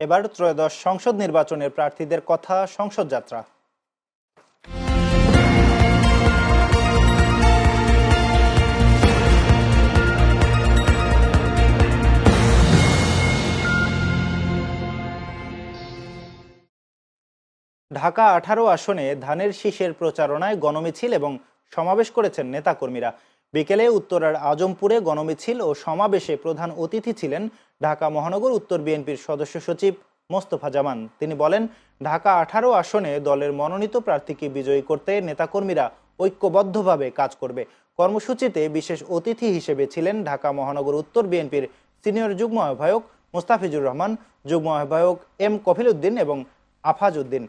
এবার ত্রয়োদশ সংসদ নির্বাচনের প্রার্থীদের কথা সংসদ যাত্রা। ঢাকা আঠারো আসনে ধানের শীষের প্রচারণায় গণমিছিল এবং সমাবেশ করেছেন নেতাকর্মীরা। বিকেলে উত্তরার আজমপুরে গণমিছিল ও সমাবেশে প্রধান অতিথি ছিলেন ঢাকা মহানগর উত্তর বিএনপির সদস্য সচিব মোস্তফা জামান। তিনি বলেন, ঢাকা আঠারো আসনে দলের মনোনীত প্রার্থীকে বিজয়ী করতে নেতাকর্মীরা ঐক্যবদ্ধভাবে কাজ করবে। কর্মসূচিতে বিশেষ অতিথি হিসেবে ছিলেন ঢাকা মহানগর উত্তর বিএনপির সিনিয়র যুগ্ম আহ্বায়ক মোস্তাফিজুর রহমান, যুগ্ম আহ্বায়ক এম কফিল উদ্দিন এবং আফাজ উদ্দিন।